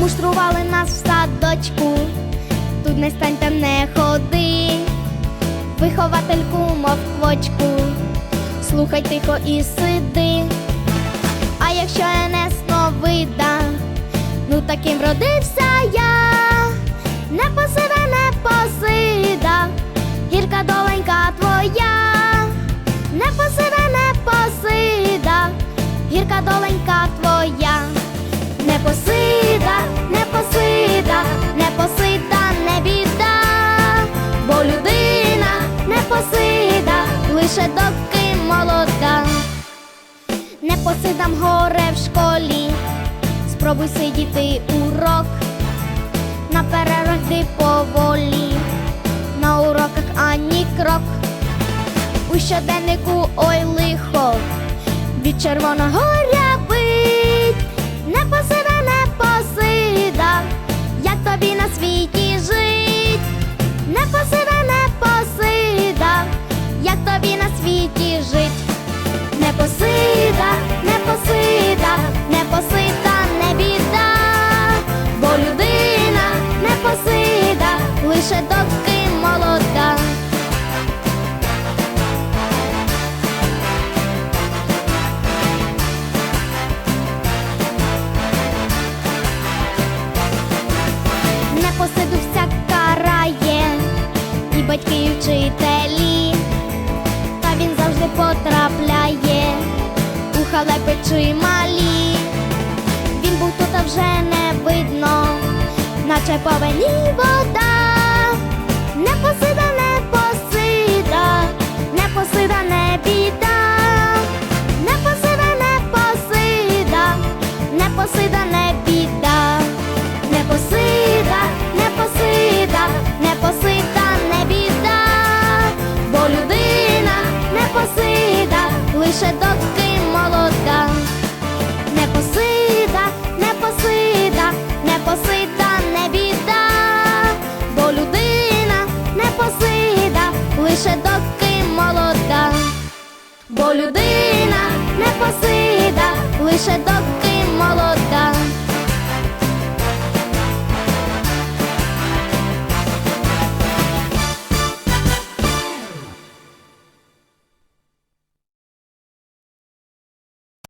Виховали нас в садочку, тут не стань там не ходи, виховательку, мов квочку, слухай тихо і сиди. А якщо я не сновида, ну таким родився молода. Не посидам горе в школі, спробуй сидіти урок, на перервах поволі, на уроках ані крок. У щоденнику ой лихо, від червоного лише доки молода. Не посиду вся карає, і батьки, і вчителі та він завжди потрапляє у халепи чималі. Він був тут, а вже не видно, наче повені вода. Лише доки молода. Не посида, не посида, не посида, не біда, бо людина не посида, лише доки молода, бо людина не посида, лише доки